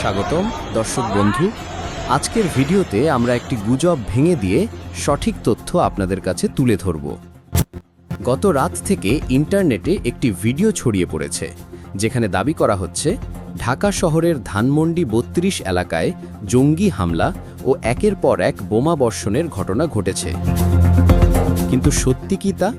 স্বাগতম, দর্শক বন্ধু। আজকের ভিডিওতে আমরা একটি গুজব ভেঙে দিয়ে সঠিক তথ্য আপনাদের কাছে তুলে ধরব। গত রাত থেকে ইন্টারনেটে একটি ভিডিও ছড়িয়ে পড়েছে, যেখানে দাবি করা হচ্ছে ঢাকা শহরের ধানমন্ডি বত্রিশ এলাকায় জঙ্গি হামলা ও একের পর এক বোমা বর্ষণের ঘটনা ঘটেছে। কিন্তু সত্যি কি তা?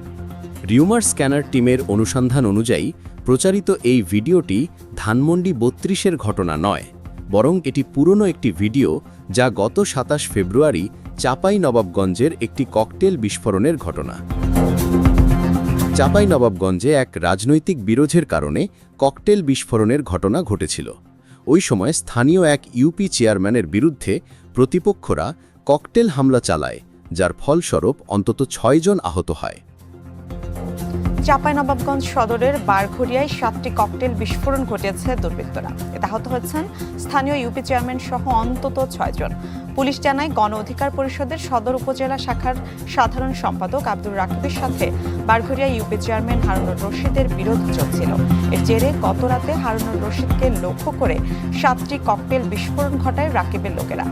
রিউমার স্ক্যানার টিমের অনুসন্ধান অনুযায়ী প্রচারিত এই ভিডিওটি ধানমন্ডি বত্রিশের ঘটনা নয়, বরং এটি পুরনো একটি ভিডিও যা গত সাতাশ ফেব্রুয়ারি চাপাই নবাবগঞ্জের একটি ককটেল বিস্ফোরণের ঘটনা। চাপাই নবাবগঞ্জে এক রাজনৈতিক বিরোধের কারণে ককটেল বিস্ফোরণের ঘটনা ঘটেছিল। ওই সময় স্থানীয় এক ইউপি চেয়ারম্যানের বিরুদ্ধে প্রতিপক্ষরা ককটেল হামলা চালায়, যার ফলস্বরূপ অন্তত ছয়জন আহত হয়। চাঁপাইনবাবগঞ্জ সদরের বারঘড়িয়ায় সাতটি ককটেল বিস্ফোরণ ঘটিয়েছে দুর্বৃত্তরা। এতে আহত হয়েছেন স্থানীয় ইউপি চেয়ারম্যান সহ অন্তত ছয়জন পুলিশ জানায়, গণ অধিকার পরিষদের সদর উপজেলা শাখার সাধারণ সম্পাদক আব্দুর রাকিবের সাথে বারঘড়িয়া ইউপি চেয়ারম্যান হারুনুর রশিদের বিরোধ চলছিল। এর জেরে গত রাতে হারুনুর রশিদকে লক্ষ্য করে সাতটি ককটেল বিস্ফোরণ ঘটায় রাকিবের লোকেরা।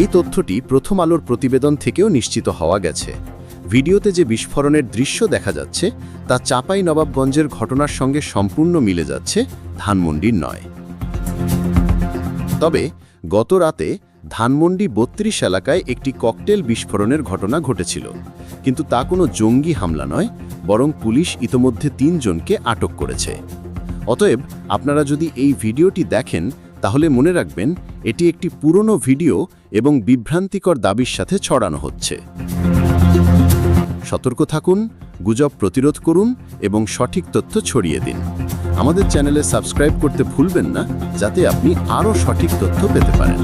এই তথ্যটি প্রথম আলোর প্রতিবেদন থেকেও নিশ্চিত হওয়া গেছে। ভিডিওতে যে বিস্ফোরণের দৃশ্য দেখা যাচ্ছে, তা চাপাই নবাবগঞ্জের ঘটনার সঙ্গে সম্পূর্ণ মিলে যাচ্ছে ধানমন্ডির নয়। তবে গত রাতে ধানমন্ডি বত্রিশ এলাকায় একটি ককটেল বিস্ফোরণের ঘটনা ঘটেছিল। কিন্তু তা কোনো জঙ্গি হামলা নয়, বরং পুলিশ ইতোমধ্যে তিনজনকে আটক করেছে। অতএব আপনারা যদি এই ভিডিওটি দেখেন, তাহলে মনে রাখবেন, এটি একটি পুরনো ভিডিও এবং বিভ্রান্তিকর দাবির সাথে ছড়ানো হচ্ছে। সতর্ক থাকুন, গুজব প্রতিরোধ করুন এবং সঠিক তথ্য ছড়িয়ে দিন। আমাদের চ্যানেলে সাবস্ক্রাইব করতে ভুলবেন না, যাতে আপনি আরও সঠিক তথ্য পেতে পারেন।